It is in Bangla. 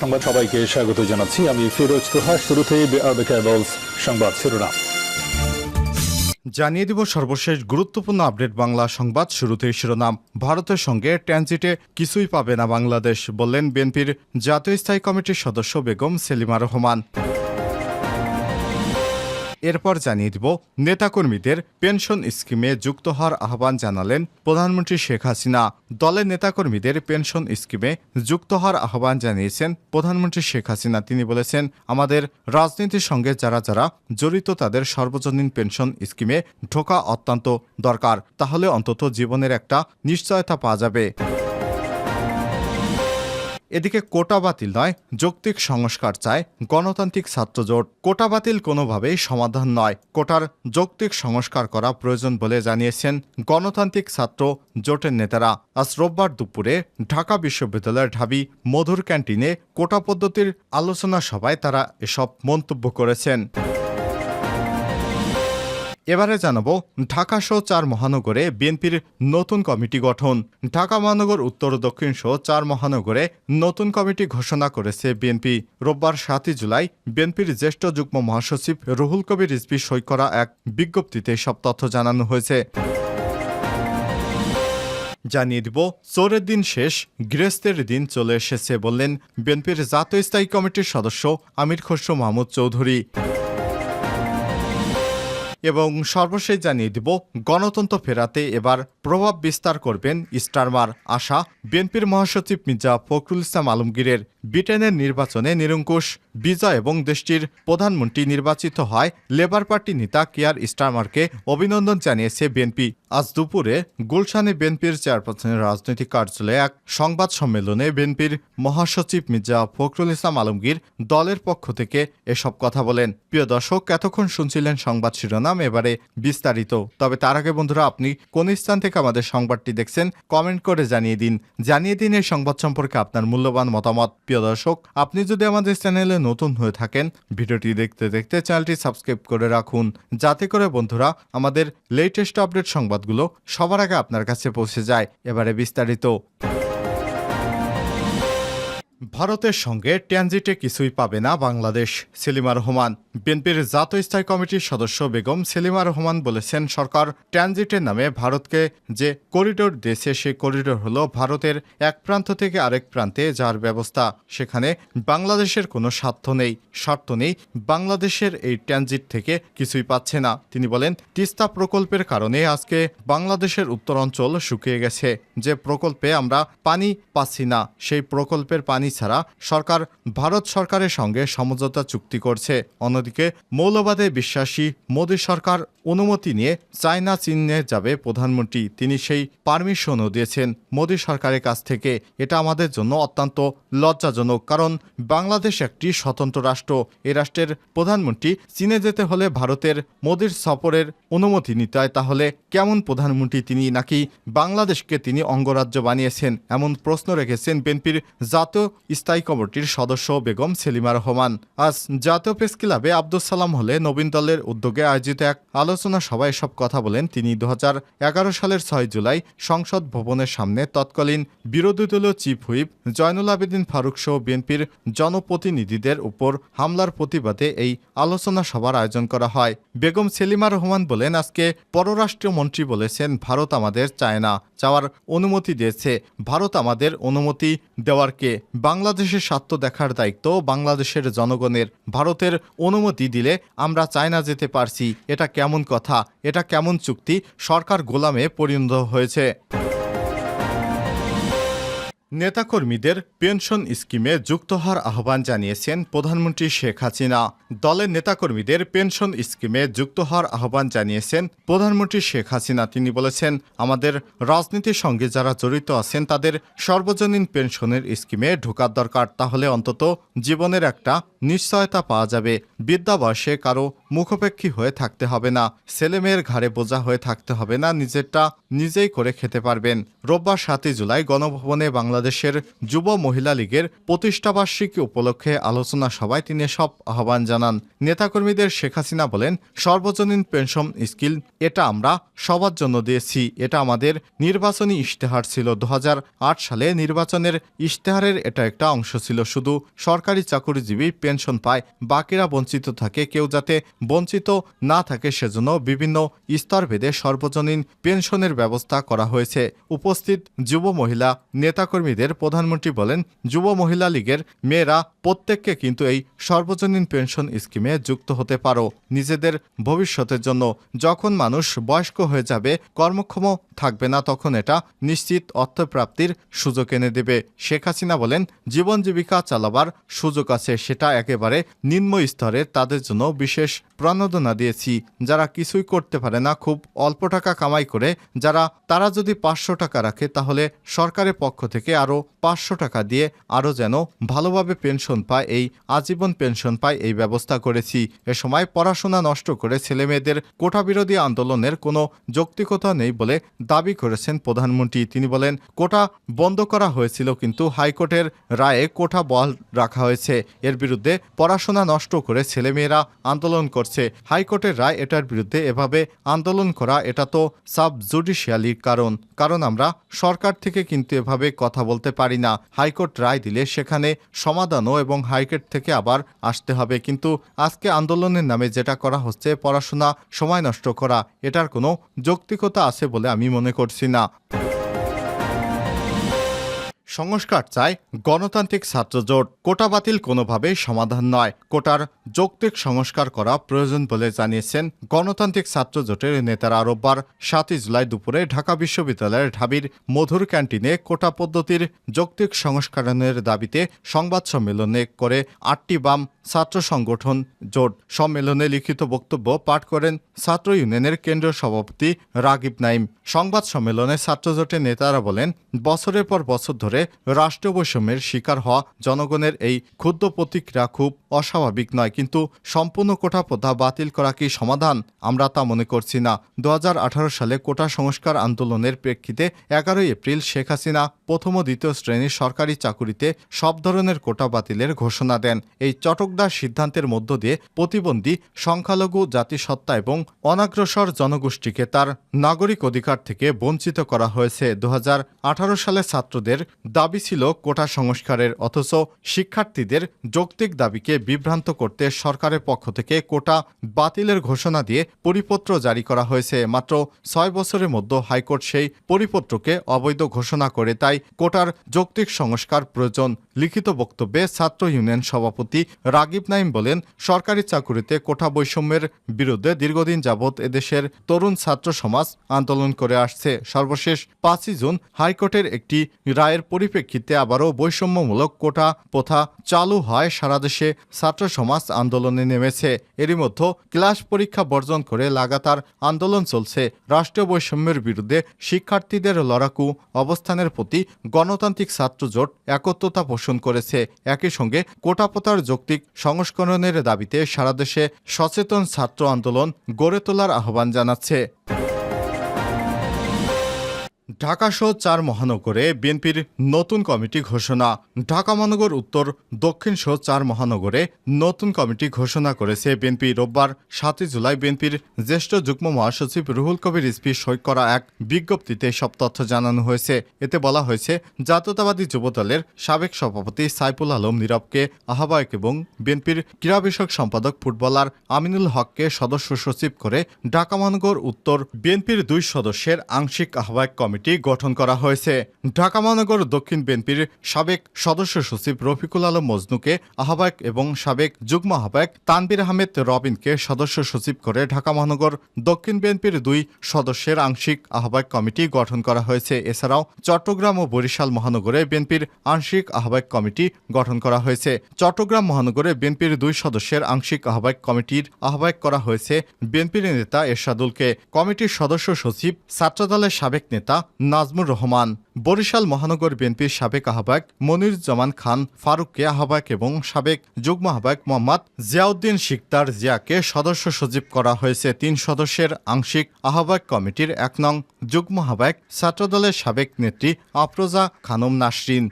সংবাদ সবাইকে স্বাগত জানাচ্ছি। আমি ফিরোজ তোহা শুরুতেই সংবাদ শিরোনাম। জানিয়ে দিব সর্বশেষ গুরুত্বপূর্ণ আপডেট বাংলা সংবাদ শুরুতেই শিরোনাম। ভারতের সঙ্গে ট্রানজিটে কিছুই পাবে না বাংলাদেশ, বললেন বিএনপির জাতীয় স্থায়ী কমিটির সদস্য বেগম সেলিমা রহমান। এরপর জানিয়ে দিব, নেতাকর্মীদের পেনশন স্কিমে যুক্ত হওয়ার আহ্বান জানালেন প্রধানমন্ত্রী শেখ হাসিনা। দলের নেতাকর্মীদের পেনশন স্কিমে যুক্ত হওয়ার আহ্বান জানিয়েছেন প্রধানমন্ত্রী শেখ হাসিনা। তিনি বলেছেন, আমাদের রাজনীতির সঙ্গে যারা যারা জড়িত তাদের সর্বজনীন পেনশন স্কিমে ঢোকা অত্যন্ত দরকার। তাহলে অন্তত জীবনের একটা নিশ্চয়তা পাওয়া যাবে। এদিকে কোটা বাতিল নয়, যৌক্তিক সংস্কার চায় গণতান্ত্রিক ছাত্র জোট কোটা বাতিল কোনোভাবেই সমাধান নয়। কোটার যৌক্তিক সংস্কার করা প্রয়োজন বলে জানিয়েছেন গণতান্ত্রিক ছাত্র জোটের নেতারা। আজ রোববার দুপুরে ঢাকা বিশ্ববিদ্যালয়ের ঢাবি মধুর ক্যান্টিনে কোটা পদ্ধতির আলোচনা সভায় তারা এসব মন্তব্য করেছেন। এবারে জানাব, ঢাকা সহ চার মহানগরে বিএনপির নতুন কমিটি গঠন। ঢাকা মহানগর, উত্তর ও দক্ষিণ সহ চার মহানগরে নতুন কমিটি ঘোষণা করেছে বিএনপি। রোববার সাতই জুলাই বিএনপির জ্যেষ্ঠ যুগ্ম মহাসচিব রুহুল কবির রিজভি সই করা এক বিজ্ঞপ্তিতে সব তথ্য জানানো হয়েছে। জানিয়ে দিব, চোরের দিন শেষ, গৃহস্থের দিন চলে এসেছে বললেন বিএনপির জাতীয় স্থায়ী কমিটির সদস্য আমির খসরু মাহমুদ চৌধুরী। এবং সর্বশেষ জানিয়ে দিব, গণতন্ত্র ফেরাতে এবার প্রভাব বিস্তার করবেন স্টারমার আশা। বিএনপির মহাসচিব মির্জা ফখরুল ইসলাম আলমগীরের ব্রিটেনের নির্বাচনে নিরঙ্কুশ বিজয় এবং দেশটির প্রধানমন্ত্রী নির্বাচিত হয় লেবার পার্টি নেতা কেয়ার স্টারমারকে অভিনন্দন জানিয়েছে বিএনপি। আজ দুপুরে গুলশানে বিএনপির চেয়ারপারসনের রাজনৈতিক কার্যালয়ে এক সংবাদ সম্মেলনে বিএনপির মহাসচিব মির্জা ফখরুল ইসলাম আলমগীর দলের পক্ষ থেকে এসব কথা বলেন। প্রিয় দর্শক, এতক্ষণ শুনছিলেন সংবাদ শিরোনাম, এবারে বিস্তারিত। তবে তার আগে বন্ধুরা, আপনি কোন স্থান থেকে আমাদের সংবাদটি দেখছেন, কমেন্ট করে জানিয়ে দিন। জানিয়ে দিন এই সংবাদ সম্পর্কে আপনার মূল্যবান মতামত। প্রিয় দর্শক, আপনি যদি আমাদের চ্যানেলে নতুন হয়ে থাকেন, ভিডিওটি দেখতে দেখতে চ্যানেলটি সাবস্ক্রাইব করে রাখুন। যাতে করে বন্ধুরা আমাদের লেটেস্ট আপডেট সংবাদগুলো সবার আগে আপনার কাছে পৌঁছে যায়। এবারে বিস্তারিত। ভারতের সঙ্গে ট্রানজিটে কিছুই পাবে না বাংলাদেশ, সেলিমা রহমান। বিএনপির জাতীয় স্থায়ী কমিটির সদস্য বেগম সেলিমা রহমান বলেছেন, সরকার ট্রানজিটের নামে ভারতকে যে করিডোর দিয়েছে, সেই করিডোর হলো ভারতের এক প্রান্ত থেকে আরেক প্রান্তে যার ব্যবস্থা। সেখানে বাংলাদেশের কোনো স্বার্থ নেই স্বার্থ নেই বাংলাদেশের এই ট্রানজিট থেকে কিছুই পাচ্ছে না। তিনি বলেন, তিস্তা প্রকল্পের কারণে আজকে বাংলাদেশের উত্তরাঞ্চল শুকিয়ে গেছে। যে প্রকল্পে আমরা পানি পাচ্ছি না, সেই প্রকল্পের পানি ছাড়া সরকার ভারত সরকারের সঙ্গে সমঝোতা চুক্তি করছে। অন্যদিকে, মৌলবাদে বিশ্বাসী মোদী সরকার অনুমতি নিয়ে চায়না চীনে যাবে প্রধানমন্ত্রী। তিনি সেই পারমিশনও দিয়েছেন মোদী সরকারের কাছ থেকে। এটা আমাদের জন্য অত্যন্ত লজ্জাজনক, কারণ বাংলাদেশ একটি স্বতন্ত্র রাষ্ট্র। এ রাষ্ট্রের প্রধানমন্ত্রী চীনে যেতে হলে ভারতের মোদীর সফরের অনুমতি নিতে হয়। তাহলে কেমন প্রধানমন্ত্রী তিনি, নাকি বাংলাদেশকে তিনি অঙ্গরাজ্য বানিয়েছেন? এমন প্রশ্ন রেখেছেন বিএনপির জাতীয় স্থায়ী কমিটির সদস্য বেগম সেলিমা রহমান। আজ জাতীয় প্রেস ক্লাবে আব্দুল সালাম হলে নবীন দলের উদ্যোগে আয়োজিত এক আলোচনা সভায় এসব কথা বলেন তিনি। দু হাজার এগারো সালের ছয় জুলাই সংসদ ভবনের সামনে তৎকালীন বিরোধী দলীয় চিফ হুইপ জয়নুল আবেদিন ফারুক সহ বিএনপির জনপ্রতিনিধিদের উপর হামলার প্রতিবাদে এই আলোচনা সভার আয়োজন করা হয়। বেগম সেলিমা রহমান বলেন, আজকে পররাষ্ট্র মন্ত্রী বলেছেন, ভারত আমাদের চায় না। চাওয়ার অনুমতি দিয়েছে। ভারত আমাদের অনুমতি দেওয়ার কে? বাংলাদেশের স্বার্থ দেখার দায়িত্ব বাংলাদেশের জনগণের। ভারতের অনুমতি দিলে আমরা চায়না যেতে পারছি। এটা কেমন কথা? এটা কেমন চুক্তি? সরকার গোলামে পরিণত হয়েছে। নেতাকর্মীদের পেনশন স্কিমে যুক্ত হওয়ার আহ্বান জানিয়েছেন প্রধানমন্ত্রী শেখ হাসিনা। দলের নেতাকর্মীদের পেনশন স্কিমে যুক্ত হওয়ার আহ্বান জানিয়েছেন প্রধানমন্ত্রী শেখ হাসিনা। তিনি বলেছেন, আমাদের রাজনীতির সঙ্গে যারা জড়িত আছেন, তাদের সর্বজনীন পেনশনের স্কিমে ঢোকার দরকার। তাহলে অন্তত জীবনের একটা নিশ্চয়তা পাওয়া যাবে। বিদ্যা বয়সে কারও মুখোপেক্ষী হয়ে থাকতে হবে না। ছেলেমেয়ের ঘাড়ে বোঝা হয়ে থাকতে হবে না, নিজেরটা নিজেই করে খেতে পারবেন। রোববার সাতই জুলাই গণভবনে বাংলাদেশের যুব মহিলা লীগের প্রতিষ্ঠাবার্ষিকী উপলক্ষে আলোচনা সভায় তিনি সব আহ্বান জানান। নেতাকর্মীদের শেখ হাসিনা বলেন, সর্বজনীন পেনশন স্কিল, এটা আমরা সবার জন্য দিয়েছি। এটা আমাদের নির্বাচনী ইশতেহার ছিল। দু হাজার আট সালে নির্বাচনের ইশতেহারের এটা একটা অংশ ছিল। শুধু সরকারি চাকরিজীবী পেনশন পায়, বাকিরা বঞ্চিত থাকে। কেউ যাতে বঞ্চিত না থাকে সেজন্য বিভিন্ন স্তরভেদে সর্বজনীন পেনশনের ব্যবস্থা করা হয়েছে। উপস্থিত যুব মহিলা নেতাকর্মীদের প্রধানমন্ত্রী বলেন, যুব মহিলা লীগের মেয়েরা প্রত্যেককে কিন্তু এই সর্বজনীন পেনশন স্কিমে যুক্ত হতে পারো। নিজেদের ভবিষ্যতের জন্য যখন মানুষ বয়স্ক হয়ে যাবে, কর্মক্ষম থাকবে না তখন এটা নিশ্চিত অর্থপ্রাপ্তির সুযোগ এনে দেবে। শেখ হাসিনা বলেন, জীবন জীবিকা চালাবার সুযোগ আছে, সেটা একেবারে নিম্ন স্তরের তাদের জন্য বিশেষ প্রণোদনা দিয়েছি। যারা কিছুই করতে পারে না, খুব অল্প টাকা কামাই করে, যারা, তারা যদি পাঁচশো টাকা রাখে, তাহলে সরকারের পক্ষ থেকে আরও পাঁচশো টাকা দিয়ে আরও যেন ভালোভাবে পেনশন পায়, এই আজীবন পেনশন পায়, এই ব্যবস্থা করেছি। এ সময় পড়াশোনা নষ্ট করে ছেলেমেয়েদের কোটা আন্দোলনের কোনো যৌক্তিকতা নেই বলে দাবি করেছেন প্রধানমন্ত্রী। তিনি বলেন, কোটা বন্ধ করা হয়েছিল, কিন্তু হাইকোর্টের রায়ে কোটা বহাল রাখা হয়েছে। এর বিরুদ্ধে পড়াশোনা নষ্ট করে ছেলেমেয়েরা আন্দোলন করছে। হাইকোর্টের রায় এটার বিরুদ্ধে এভাবে আন্দোলন করা, এটা তো সাব জুডিশিয়ালির কারণ। কারণ আমরা সরকার থেকে কিন্তু এভাবে কথা বলতে পারি না। হাইকোর্ট রায় দিলে সেখানে সমাধানও এবং হাইকোর্ট থেকে আবার আসতে হবে। কিন্তু আজকে আন্দোলনের নামে যেটা করা হচ্ছে, পড়াশোনা, সময় নষ্ট করা, এটার কোনো যৌক্তিকতা আছে বলে আমি মনে করছি না। সংস্কার চায় গণতান্ত্রিক ছাত্রজোট। কোটা বাতিল কোনোভাবেই সমাধান নয়। কোটার যৌক্তিক সংস্কার করা প্রয়োজন বলে জানিয়েছেন গণতান্ত্রিক ছাত্রজোটের নেতারা রোববার সাতই জুলাই দুপুরে ঢাকা বিশ্ববিদ্যালয়ের ঢাবির মধুর ক্যান্টিনে কোটা পদ্ধতির যৌক্তিক সংস্কারণের দাবিতে সংবাদ সম্মেলনে করে আটটি বাম ছাত্র সংগঠন জোট। সম্মেলনে লিখিত বক্তব্য পাঠ করেন ছাত্র ইউনিয়নের কেন্দ্রীয় সভাপতি রাগিব নাইম সংবাদ সম্মেলনে ছাত্রজোটের নেতারা বলেন, বছরের পর বছর ধরে রাষ্ট্রীয় বৈষম্যের শিকার হওয়া জনগণের এই ক্ষুদ্র প্রতিক্রিয়া খুব অস্বাভাবিক নয়, কিন্তু সম্পূর্ণ কোটা প্রথা বাতিল করা কি সমাধান? আমরা তা মনে করছি না। দু হাজার আঠারো সালে কোটা সংস্কার আন্দোলনের প্রেক্ষিতে এগারোই এপ্রিল শেখ হাসিনা প্রথম ও দ্বিতীয় শ্রেণির সরকারি চাকুরিতে সব ধরনের কোটা বাতিলের ঘোষণা দেন। এই চটকদার সিদ্ধান্তের মধ্য দিয়ে প্রতিবন্ধী, সংখ্যালঘু, জাতিসত্তা এবং অনাগ্রসর জনগোষ্ঠীকে তার নাগরিক অধিকার থেকে বঞ্চিত করা হয়েছে। দু হাজার আঠারো সালে ছাত্রদের দাবি ছিল কোটা সংস্কারের, অথচ শিক্ষার্থীদের যৌক্তিক দাবিকে বিভ্রান্ত করতে সরকারের পক্ষ থেকে কোটা বাতিলের ঘোষণা দিয়ে পরিপত্র জারি করা হয়েছে। মাত্র ছয় বছরের মধ্যে হাইকোর্ট সেই পরিপত্রকে অবৈধ ঘোষণা করে তাই কোটার যৌক্তিক সংস্কার প্রয়োজন লিখিত বক্তব্যে ছাত্র ইউনিয়ন সভাপতি রাগিব নাইম বলেন, সরকারি চাকুরিতে কোটা বৈষম্যের বিরুদ্ধে দীর্ঘদিন যাবৎ এদেশের তরুণ ছাত্র সমাজ আন্দোলন করে আসছে। সর্বশেষ পাঁচই জুন হাইকোর্টের একটি রায়ের পরিপ্রেক্ষিতে আবারও বৈষম্যমূলক কোটা প্রথা চালু হয় সারা দেশে। ছাত্র সমাজ আন্দোলনে নেমেছে। এরই মধ্যে ক্লাস পরীক্ষা বর্জন করে লাগাতার আন্দোলন চলছে। রাষ্ট্রীয় বৈষম্যের বিরুদ্ধে শিক্ষার্থীদের লড়াকু অবস্থানের প্রতি গণতান্ত্রিক ছাত্র জোট একত্রতা পোষণ করেছে। একই সঙ্গে কোটাপতার যৌক্তিক সংস্করণের দাবিতে সারাদেশে সচেতন ছাত্র আন্দোলন গড়ে তোলার আহ্বান জানাচ্ছে। ঢাকা সহ চার মহানগরে বিএনপির নতুন কমিটি ঘোষণা। ঢাকা মহানগর উত্তর দক্ষিণ সহ চার মহানগরে নতুন কমিটি ঘোষণা করেছে বিএনপি। রোববার সাতই জুলাই বিএনপির জ্যেষ্ঠ যুগ্ম মহাসচিব রুহুল কবির রিজভি সই করা এক বিজ্ঞপ্তিতে সব তথ্য জানানো হয়েছে। এতে বলা হয়েছে, জাতীয়তাবাদী যুবদলের সাবেক সভাপতি সাইফুল আলম নীরবকে আহ্বায়ক এবং বিএনপির ক্রীড়া বিষয়ক সম্পাদক ফুটবলার আমিনুল হককে সদস্য সচিব করে ঢাকা মহানগর উত্তর বিএনপির দুই সদস্যের আংশিক আহ্বায়ক কমিটি গঠন করা হয়েছে। ঢাকা মহানগর দক্ষিণ বিএনপির সাবেক সদস্য সচিব রফিকুল আলম মজনুকে আহ্বায়ক এবং সাবেক যুগ্ম আহ্বায়ক তানবির আহমেদ রবিনকে সদস্য সচিব করে ঢাকা মহানগর দক্ষিণ বিএনপির দুই সদস্যের আংশিক আহ্বায়ক কমিটি গঠন করা হয়েছে। এছাড়াও চট্টগ্রাম ও বরিশাল মহানগরে বিএনপির আংশিক আহ্বায়ক কমিটি গঠন করা হয়েছে। চট্টগ্রাম মহানগরে বিএনপির দুই সদস্যের আংশিক আহ্বায়ক কমিটির আহ্বায়ক করা হয়েছে বিএনপির নেতা এরশাদুলকে। কমিটির সদস্য সচিব ছাত্রদলের সাবেক নেতা নাজমুর রহমান, বরিশাল মহানগর বিএনপির সাবেক আহ্বায়ক মনিরুজ্জামান খান, ফারুককে আহ্বায়ক এবং সাবেক যুগ্ম আহ্বায়ক মোহাম্মদ জিয়াউদ্দিন শিকদার জিয়াকে সদস্য সচিব করা হয়েছে তিন সদস্যের আংশিক আহ্বায়ক কমিটির এক নং যুগ্ম আহ্বায়ক ছাত্রদলের সাবেক নেত্রী আফরোজা খানম নাসরিন।